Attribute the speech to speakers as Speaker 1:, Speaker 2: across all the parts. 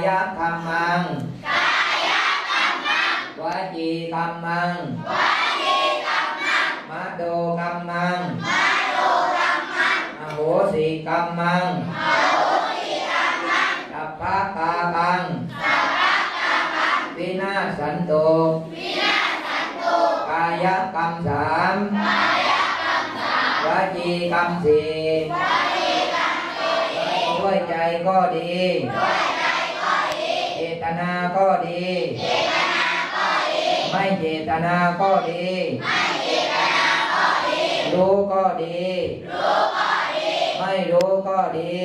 Speaker 1: ายธรรมังกายธรรมังวจีธรรมังวจีธรรมังมโดกรรมังมโดกรรมังอโหสิกรรมังอโหสิกรรมังสัพพะกามังสัพพะกามังวินาสันโตวินาสันโตกายกรรมสามกายกรรมสามวจีกรรมสี่ด้วยใจก็ดีด้วย เจตนาก็ดี ไม่เจตนาก็ดี รู้ก็ดีไม่รู้ก็ดี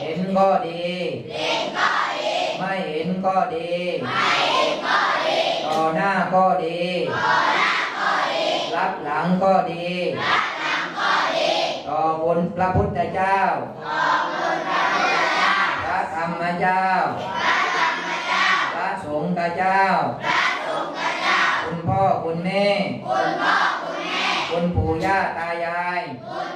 Speaker 1: เห็นก็ดี ไม่เห็นก็ดี ต่อหน้าก็ดี รับหลังก็ดี ต่อบนพระพุทธเจ้าพ ระธรรมเจ้า พระสงฆ์เจ้า คุณพ่อคุณแม่ คุณปู่ย่าตายาย
Speaker 2: คุณ